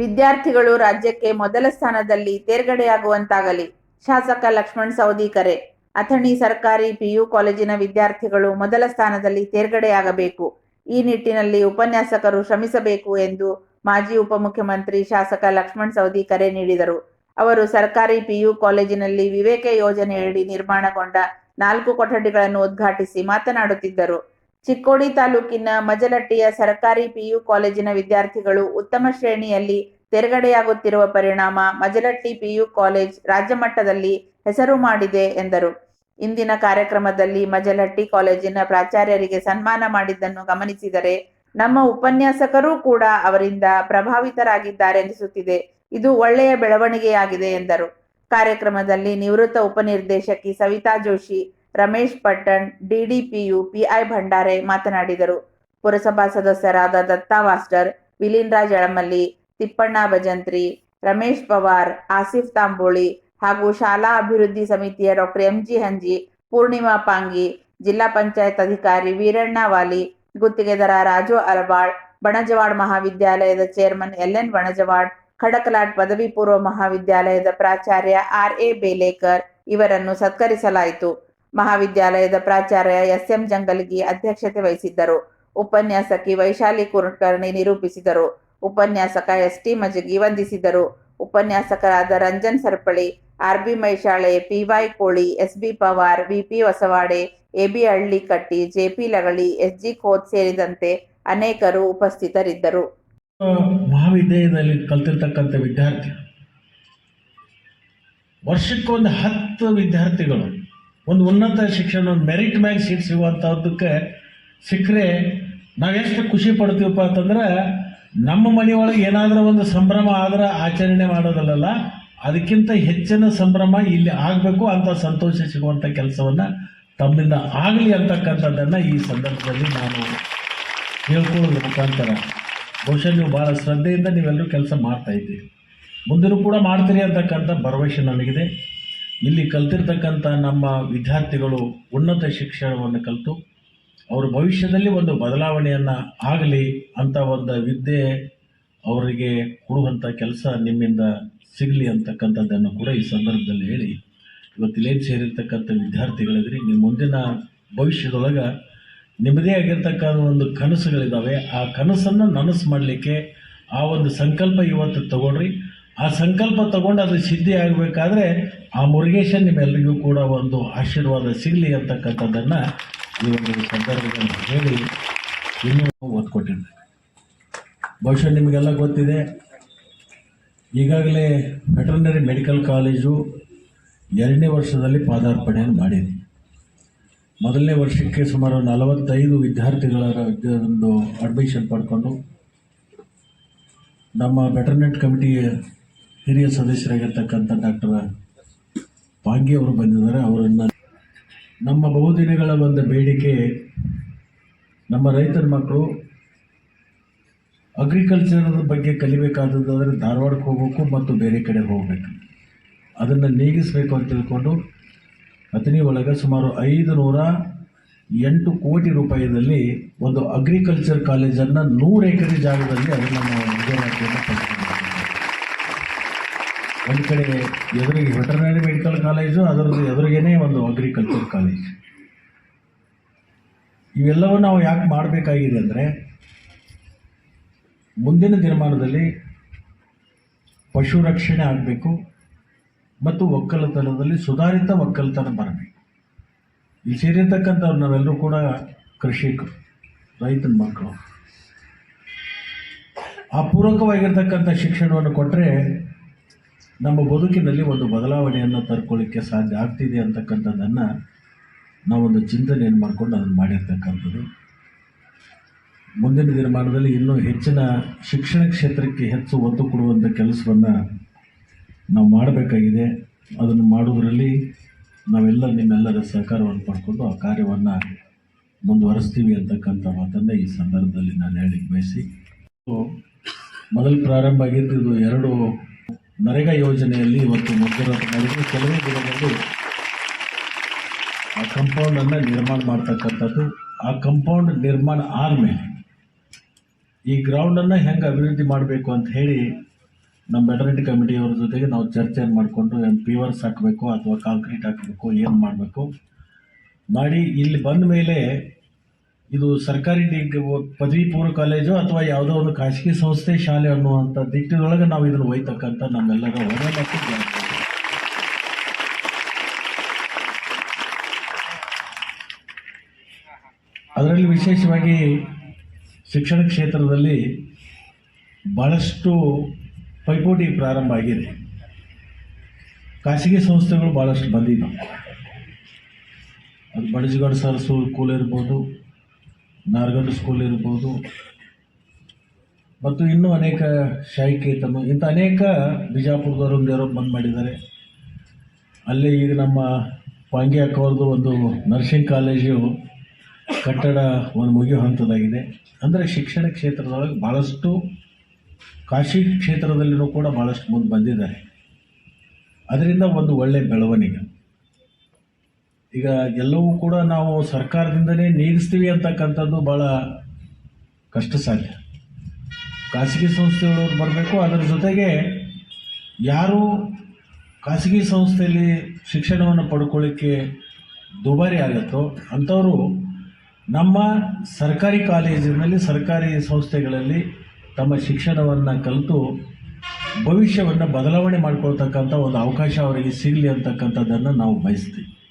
ವಿದ್ಯಾರ್ಥಿಗಳು ರಾಜ್ಯಕ್ಕೆ ಮೊದಲ ಸ್ಥಾನದಲ್ಲಿ ತೇರ್ಗಡೆಯಾಗುವಂತಾಗಲಿ. ಶಾಸಕ ಲಕ್ಷ್ಮಣ್ ಸವದಿ ಕರೆ ಅಥಣಿ ಸರ್ಕಾರಿ ಪಿಯು ಕಾಲೇಜಿನ ವಿದ್ಯಾರ್ಥಿಗಳು ಮೊದಲ ಸ್ಥಾನದಲ್ಲಿ ತೇರ್ಗಡೆಯಾಗಬೇಕು. ಈ ನಿಟ್ಟಿನಲ್ಲಿ ಉಪನ್ಯಾಸಕರು ಶ್ರಮಿಸಬೇಕು ಎಂದು ಮಾಜಿ ಉಪಮುಖ್ಯಮಂತ್ರಿ ಶಾಸಕ ಲಕ್ಷ್ಮಣ್ ಸವದಿ ಕರೆ ನೀಡಿದರು. ಅವರು ಸರ್ಕಾರಿ ಪಿಯು ಕಾಲೇಜಿನಲ್ಲಿ ವಿವೇಕ ಯೋಜನೆಯಡಿ ನಿರ್ಮಾಣಗೊಂಡ ನಾಲ್ಕು ಕೊಠಡಿಗಳನ್ನು ಉದ್ಘಾಟಿಸಿ ಮಾತನಾಡುತ್ತಿದ್ದರು. ಚಿಕ್ಕೋಡಿ ತಾಲೂಕಿನ ಮಜಲಟ್ಟಿಯ ಸರ್ಕಾರಿ ಪಿಯು ಕಾಲೇಜಿನ ವಿದ್ಯಾರ್ಥಿಗಳು ಉತ್ತಮ ಶ್ರೇಣಿಯಲ್ಲಿ ತೆರೆಗಡೆಯಾಗುತ್ತಿರುವ ಪರಿಣಾಮ ಮಜಲಟ್ಟಿ ಪಿಯು ಕಾಲೇಜ್ ರಾಜ್ಯ ಮಟ್ಟದಲ್ಲಿ ಹೆಸರು ಮಾಡಿದೆ ಎಂದರು. ಇಂದಿನ ಕಾರ್ಯಕ್ರಮದಲ್ಲಿ ಮಜಲಟ್ಟಿ ಕಾಲೇಜಿನ ಪ್ರಾಚಾರ್ಯರಿಗೆ ಸನ್ಮಾನ ಮಾಡಿದ್ದನ್ನು ಗಮನಿಸಿದರೆ ನಮ್ಮ ಉಪನ್ಯಾಸಕರೂ ಕೂಡ ಅವರಿಂದ ಪ್ರಭಾವಿತರಾಗಿದ್ದಾರೆ ಎನಿಸುತ್ತಿದೆ ಇದು ಒಳ್ಳೆಯ ಬೆಳವಣಿಗೆಯಾಗಿದೆ ಎಂದರು. ಕಾರ್ಯಕ್ರಮದಲ್ಲಿ ನಿವೃತ್ತ ಉಪನಿರ್ದೇಶಕಿ Savita Joshi Ramesh Pattan D D P U P I Bhandare ಮಾತನಾಡಿದರು. ಪುರಸಭಾ ಸದಸ್ಯರಾದ ದತ್ತಾ ವಾಸ್ಟರ್ ವಿಲೀನ್ ರಾಜ್ ತಿಪ್ಪಣ್ಣ ಭಜಂತ್ರಿ, ರಮೇಶ್ ಪವಾರ್, ಆಸಿಫ್ ತಾಂಬೋಳಿ ಹಾಗೂ ಶಾಲಾ ಅಭಿವೃದ್ಧಿ ಸಮಿತಿಯ ಡಾಕ್ಟರ್ ಎಂಜಿ ಹಂಜಿ, ಪೂರ್ಣಿಮಾ ಪಾಂಗಿ, ಜಿಲ್ಲಾ ಪಂಚಾಯತ್ ಅಧಿಕಾರಿ ವೀರಣ್ಣ ವಾಲಿ, ಗುತ್ತಿಗೆದಾರ ರಾಜು ಅರಬಾಳ್ ಬಣಜವಾಡ್ ಮಹಾವಿದ್ಯಾಲಯದ ಚೇರ್ಮನ್ ಎಲ್ಎನ್ ಬಣಜವಾಡ್, ಖಡಕಲಾಟ್ ಪದವಿ ಪೂರ್ವ ಮಹಾವಿದ್ಯಾಲಯದ ಪ್ರಾಚಾರ್ಯ ಆರ್ ಎ ಬೇಲೇಕರ್ ಇವರನ್ನು ಸತ್ಕರಿಸಲಾಯಿತು. ಮಹಾವಿದ್ಯಾಲಯದ ಪ್ರಾಚಾರ್ಯ ಎಸ್ ಎಂ ಜಂಗಲ್ಗಿ ಅಧ್ಯಕ್ಷತೆ ವಹಿಸಿದ್ದರು. ಉಪನ್ಯಾಸಕಿ ವೈಶಾಲಿ ಕುರ್ಕರ್ಣಿ ನಿರೂಪಿಸಿದರು. ಉಪನ್ಯಾಸಕ ಎಸ್ ಟಿ ಮಜಗಿ ವಂದಿಸಿದರು. ಉಪನ್ಯಾಸಕರಾದ Ranjan Sarpali R B Maishale, PY Koli S B Pawar, VP Hosawade, AB Hallikatti, JP Lagali S G Khot ಸೇರಿದಂತೆ ಅನೇಕರು ಉಪಸ್ಥಿತರಿದ್ದರು. ಮಹಾವಿದ್ಯಾಲಯದಲ್ಲಿ ಕಲ್ತಿರ್ತಕ್ಕಂಥ ವಿದ್ಯಾರ್ಥಿ ವರ್ಷಕ್ಕೊಂದು ಹತ್ತು ವಿದ್ಯಾರ್ಥಿಗಳು ಒಂದು ಉನ್ನತ ಶಿಕ್ಷಣ, ಒಂದು ಮೆರಿಟ್ ಮ್ಯಾಗ ಸೀಟ್ ಸಿಗುವಂಥದ್ದಕ್ಕೆ ಸಿಕ್ಕರೆ ನಾವೆಷ್ಟು ಖುಷಿ ಪಡ್ತೀವಪ್ಪ ಅಂತಂದ್ರೆ ನಮ್ಮ ಮನೆಯೊಳಗೆ ಏನಾದರೂ ಒಂದು ಸಂಭ್ರಮ ಆದ್ರೆ ಆಚರಣೆ ಮಾಡೋದಲ್ಲ ಅದಕ್ಕಿಂತ ಹೆಚ್ಚಿನ ಸಂಭ್ರಮ ಇಲ್ಲಿ ಆಗಬೇಕು ಅಂತ ಸಂತೋಷ ಸಿಗುವಂಥ ಕೆಲಸವನ್ನು ತಮ್ಮಿಂದ ಆಗಲಿ ಅಂತಕ್ಕಂಥದ್ದನ್ನು ಈ ಸಂದರ್ಭದಲ್ಲಿ ನಾನು ಹೇಳ್ಕೊಳ್ಳೋದು ಮುಖಾಂತರ. ಬಹುಶಃ ನೀವು ಭಾಳ ಶ್ರದ್ಧೆಯಿಂದ ನೀವೆಲ್ಲರೂ ಕೆಲಸ ಮಾಡ್ತಾ ಇದ್ದೀರಿ. ಮುಂದಿನೂ ಕೂಡ ಮಾಡ್ತೀರಿ ಅಂತಕ್ಕಂಥ ಭರವಸೆ ನನಗಿದೆ ಇಲ್ಲಿ ಕಲ್ತಿರ್ತಕ್ಕಂಥ ನಮ್ಮ ವಿದ್ಯಾರ್ಥಿಗಳು ಉನ್ನತ ಶಿಕ್ಷಣವನ್ನು ಕಲಿತು ಅವರ ಭವಿಷ್ಯದಲ್ಲಿ ಒಂದು ಬದಲಾವಣೆಯನ್ನು ಆಗಲಿ ಅಂತ ಒಂದು ವಿದ್ಯೆ ಅವರಿಗೆ ಕೊಡುವಂಥ ಕೆಲಸ ನಿಮ್ಮಿಂದ ಸಿಗಲಿ ಅಂತಕ್ಕಂಥದ್ದನ್ನು ಕೂಡ ಈ ಸಂದರ್ಭದಲ್ಲಿ ಹೇಳಿ. ಇವತ್ತು ಇಲ್ಲೇನು ಸೇರಿರ್ತಕ್ಕಂಥ ವಿದ್ಯಾರ್ಥಿಗಳಿದ್ರಿ, ನಿಮ್ಮ ಮುಂದಿನ ಭವಿಷ್ಯದೊಳಗೆ ನಿಮ್ಮದೇ ಆಗಿರ್ತಕ್ಕಂಥ ಒಂದು ಕನಸುಗಳಿದ್ದಾವೆ ಆ ಕನಸನ್ನು ನನಸು ಮಾಡಲಿಕ್ಕೆ ಆ ಒಂದು ಸಂಕಲ್ಪ ಇವತ್ತು ತಗೊಳ್ರಿ ಆ ಸಂಕಲ್ಪ ತಗೊಂಡು ಅದು ಸಿದ್ಧಿ ಆಗಬೇಕಾದ್ರೆ ಆ ಮುರುಗೇಶನ್ ನಿಮ್ಮೆಲ್ಲರಿಗೂ ಕೂಡ ಒಂದು ಆಶೀರ್ವಾದ ಸಿಗಲಿ ಅಂತಕ್ಕಂಥದ್ದನ್ನು ಈ ಒಂದು ಸಂದರ್ಭದಲ್ಲಿ ಹೇಳಿ ಇನ್ನೂ ಓದ್ಕೊಟ್ಟಿದ್ದೆ ಬಹುಶಃ ನಿಮಗೆಲ್ಲ ಗೊತ್ತಿದೆ, ಈಗಾಗಲೇ ವೆಟರ್ನರಿ ಮೆಡಿಕಲ್ ಕಾಲೇಜು ಎರಡನೇ ವರ್ಷದಲ್ಲಿ ಪಾದಾರ್ಪಣೆಯನ್ನು ಮಾಡಿದೆ. ಮೊದಲನೇ ವರ್ಷಕ್ಕೆ ಸುಮಾರು ನಲವತ್ತೈದು ವಿದ್ಯಾರ್ಥಿಗಳ ಒಂದು ಅಡ್ಮಿಷನ್ ಪಡ್ಕೊಂಡು ನಮ್ಮ ಬೆಟರ್ನೆಟ್ ಕಮಿಟಿಯ ಹಿರಿಯ ಸದಸ್ಯರಾಗಿರ್ತಕ್ಕಂಥ ಡಾಕ್ಟರ್ ಪಾಂಗಿ ಅವರು ಬಂದಿದ್ದಾರೆ. ಅವರನ್ನು ನಮ್ಮ ಬಹುದಿನಗಳ ಒಂದು ಬೇಡಿಕೆ ನಮ್ಮ ರೈತರ ಮಕ್ಕಳು ಅಗ್ರಿಕಲ್ಚರ್ ಬಗ್ಗೆ ಕಲಿಬೇಕಾದದ್ದಾದರೆ ಧಾರವಾಡಕ್ಕೆ ಹೋಗಬೇಕು ಮತ್ತು ಬೇರೆ ಕಡೆ ಹೋಗಬೇಕು. ಅದನ್ನು ನೀಗಿಸಬೇಕು ಅಂತ ತಿಳ್ಕೊಂಡು ಅತನಿ ಒಳಗೆ ಸುಮಾರು ಐದು ನೂರ ಎಂಟು ಕೋಟಿ ರೂಪಾಯಿದಲ್ಲಿ ಒಂದು ಅಗ್ರಿಕಲ್ಚರ್ ಕಾಲೇಜನ್ನು ನೂರು ಎಕರೆ ಜಾಗದಲ್ಲಿ ಅದನ್ನು ನಾವು ಒಂದು ಕಡೆ ಎದುರಿಗೆ ವೆಟರ್ನರಿ ಮೆಡಿಕಲ್ ಕಾಲೇಜು, ಅದರದ್ದು ಎದುರಿಗೇನೆ ಒಂದು ಅಗ್ರಿಕಲ್ಚರ್ ಕಾಲೇಜ್ ಇವೆಲ್ಲವೂ ನಾವು ಯಾಕೆ ಮಾಡಬೇಕಾಗಿದೆ ಅಂದರೆ, ಮುಂದಿನ ದಿನಮಾನದಲ್ಲಿ ಪಶು ರಕ್ಷಣೆ ಆಗಬೇಕು ಮತ್ತು ಒಕ್ಕಲತನದಲ್ಲಿ ಸುಧಾರಿತ ಒಕ್ಕಲತನ ಬರಬೇಕು. ಇಲ್ಲಿ ಸೇರಿರ್ತಕ್ಕಂಥವ್ರು ನಾವೆಲ್ಲರೂ ಕೂಡ ಕೃಷಿಕರು ರೈತನ ಮಕ್ಕಳು. ಆ ಪೂರಕವಾಗಿರ್ತಕ್ಕಂಥ ಶಿಕ್ಷಣವನ್ನು ಕೊಟ್ಟರೆ ನಮ್ಮ ಬದುಕಿನಲ್ಲಿ ಒಂದು ಬದಲಾವಣೆಯನ್ನು ತರ್ಕೊಳ್ಳಿಕ್ಕೆ ಸಾಧ್ಯ ಆಗ್ತಿದೆ ಅಂತಕ್ಕಂಥದ್ದನ್ನು ನಾವೊಂದು ಚಿಂತನೆಯನ್ನು ಮಾಡಿಕೊಂಡು ಅದನ್ನು ಮಾಡಿರ್ತಕ್ಕಂಥದ್ದು. ಮುಂದಿನ ದಿನಮಾನದಲ್ಲಿ ಇನ್ನೂ ಹೆಚ್ಚಿನ ಶಿಕ್ಷಣ ಕ್ಷೇತ್ರಕ್ಕೆ ಹೆಚ್ಚು ಒತ್ತು ಕೊಡುವಂಥ ಕೆಲಸವನ್ನು ನಾವು ಮಾಡಬೇಕಾಗಿದೆ. ಅದನ್ನು ಮಾಡೋದರಲ್ಲಿ ನಾವೆಲ್ಲ ನಿಮ್ಮೆಲ್ಲರ ಸಹಕಾರವನ್ನು ಪಡ್ಕೊಂಡು ಆ ಕಾರ್ಯವನ್ನು ಮುಂದುವರಿಸ್ತೀವಿ ಅಂತಕ್ಕಂಥ ಮಾತನ್ನು ಈ ಸಂದರ್ಭದಲ್ಲಿ ನಾನು ಹೇಳಿ ಬಯಸಿ. ಮೊದಲು ಪ್ರಾರಂಭ ಆಗಿದ್ದು ಇದು ಎರಡು ನರೇಗಾ ಯೋಜನೆಯಲ್ಲಿ ಇವತ್ತು ಮಂಜೂರಾತಿ ಮಾಡಿದ್ದು ಕೆಲವೇ ದಿನಗಳಲ್ಲಿ ಆ ಕಂಪೌಂಡನ್ನು ನಿರ್ಮಾಣ ಮಾಡ್ತಕ್ಕಂಥದ್ದು. ಆ ಕಂಪೌಂಡ್ ನಿರ್ಮಾಣ ಆದಮೇಲೆ ಈ ಗ್ರೌಂಡನ್ನು ಹೆಂಗೆ ಅಭಿವೃದ್ಧಿ ಮಾಡಬೇಕು ಅಂತ ಹೇಳಿ ನಮ್ಮ ಬೆಟರ್ನಿಟಿ ಕಮಿಟಿಯವ್ರ ಜೊತೆಗೆ ನಾವು ಚರ್ಚೆಯನ್ನು ಮಾಡಿಕೊಂಡು ಏನು ಹಾಕಬೇಕು ಅಥವಾ ಕಾಂಕ್ರೀಟ್ ಹಾಕಬೇಕು, ಏನು ಮಾಡಬೇಕು. ಮಾಡಿ ಇಲ್ಲಿ ಬಂದ ಮೇಲೆ ಇದು ಸರ್ಕಾರಿ ಡಿಗ್ ಪದವಿ ಪೂರ್ವ ಕಾಲೇಜು ಅಥವಾ ಯಾವುದೋ ಒಂದು ಖಾಸಗಿ ಸಂಸ್ಥೆ, ಶಾಲೆ ಅನ್ನುವಂಥ ದಿಟ್ಟಿನೊಳಗೆ ನಾವು ಇದನ್ನು ಒಯ್ತಕ್ಕಂಥ ನಮ್ಮೆಲ್ಲರ ಹೊಣೆ ಮತ್ತು. ಅದರಲ್ಲಿ ವಿಶೇಷವಾಗಿ ಶಿಕ್ಷಣ ಕ್ಷೇತ್ರದಲ್ಲಿ ಭಾಳಷ್ಟು ಪೈಪೋಟಿ ಪ್ರಾರಂಭ ಆಗಿದೆ. ಖಾಸಗಿ ಸಂಸ್ಥೆಗಳು ಭಾಳಷ್ಟು ಬಂದಿದ್ದಾವೆ ಅದು ಬಡಜಗಡ್ ಸರಸು ಕೂಲ್ ಇರ್ಬೋದು. ನಾರ್ಗಂಡ್ ಸ್ಕೂಲ್ ಇರ್ಬೋದು. ಮತ್ತು ಇನ್ನೂ ಅನೇಕ ಶಾಯಿಕೇತನು ಇಂಥ ಅನೇಕ ಬಿಜಾಪುರದವರು ದೇವರು ಬಂದ್ ಮಾಡಿದ್ದಾರೆ. ಅಲ್ಲಿ ಈಗ ನಮ್ಮ ಪಾಂಗಿ ಅಕ್ಕವ್ರದ್ದು ಒಂದು ನರ್ಸಿಂಗ್ ಕಾಲೇಜು ಕಟ್ಟಡ ಒಂದು ಮುಗಿಯೋ ಹಂತದಾಗಿದೆ. ಅಂದರೆ ಶಿಕ್ಷಣ ಕ್ಷೇತ್ರದೊಳಗೆ ಭಾಳಷ್ಟು ಕಾಶಿ ಕ್ಷೇತ್ರದಲ್ಲಿನೂ ಕೂಡ ಭಾಳಷ್ಟು ಮುಂದೆ ಬಂದಿದ್ದಾರೆ. ಅದರಿಂದ ಒಂದು ಒಳ್ಳೆಯ ಬೆಳವಣಿಗೆ. ಈಗ ಎಲ್ಲವೂ ಕೂಡ ನಾವು ಸರ್ಕಾರದಿಂದಲೇ ನೀಗಿಸ್ತೀವಿ ಅಂತಕ್ಕಂಥದ್ದು ಭಾಳ ಕಷ್ಟ ಸಾಧ್ಯ. ಖಾಸಗಿ ಸಂಸ್ಥೆಗಳವ್ರು ಬರಬೇಕು, ಅದರ ಜೊತೆಗೆ ಯಾರು ಖಾಸಗಿ ಸಂಸ್ಥೆಯಲ್ಲಿ ಶಿಕ್ಷಣವನ್ನು ಪಡ್ಕೊಳ್ಳಿಕ್ಕೆ ದುಬಾರಿ ಆಗುತ್ತೋ ಅಂಥವರು ನಮ್ಮ ಸರ್ಕಾರಿ ಕಾಲೇಜಿನಲ್ಲಿ ಸರ್ಕಾರಿ ಸಂಸ್ಥೆಗಳಲ್ಲಿ ತಮ್ಮ ಶಿಕ್ಷಣವನ್ನು ಕಲಿತು ಭವಿಷ್ಯವನ್ನು ಬದಲಾವಣೆ ಮಾಡ್ಕೊಳ್ತಕ್ಕಂಥ ಒಂದು ಅವಕಾಶ ಅವರಿಗೆ ಸಿಗಲಿ ಅಂತಕ್ಕಂಥದ್ದನ್ನು ನಾವು ಬಯಸ್ತೀವಿ.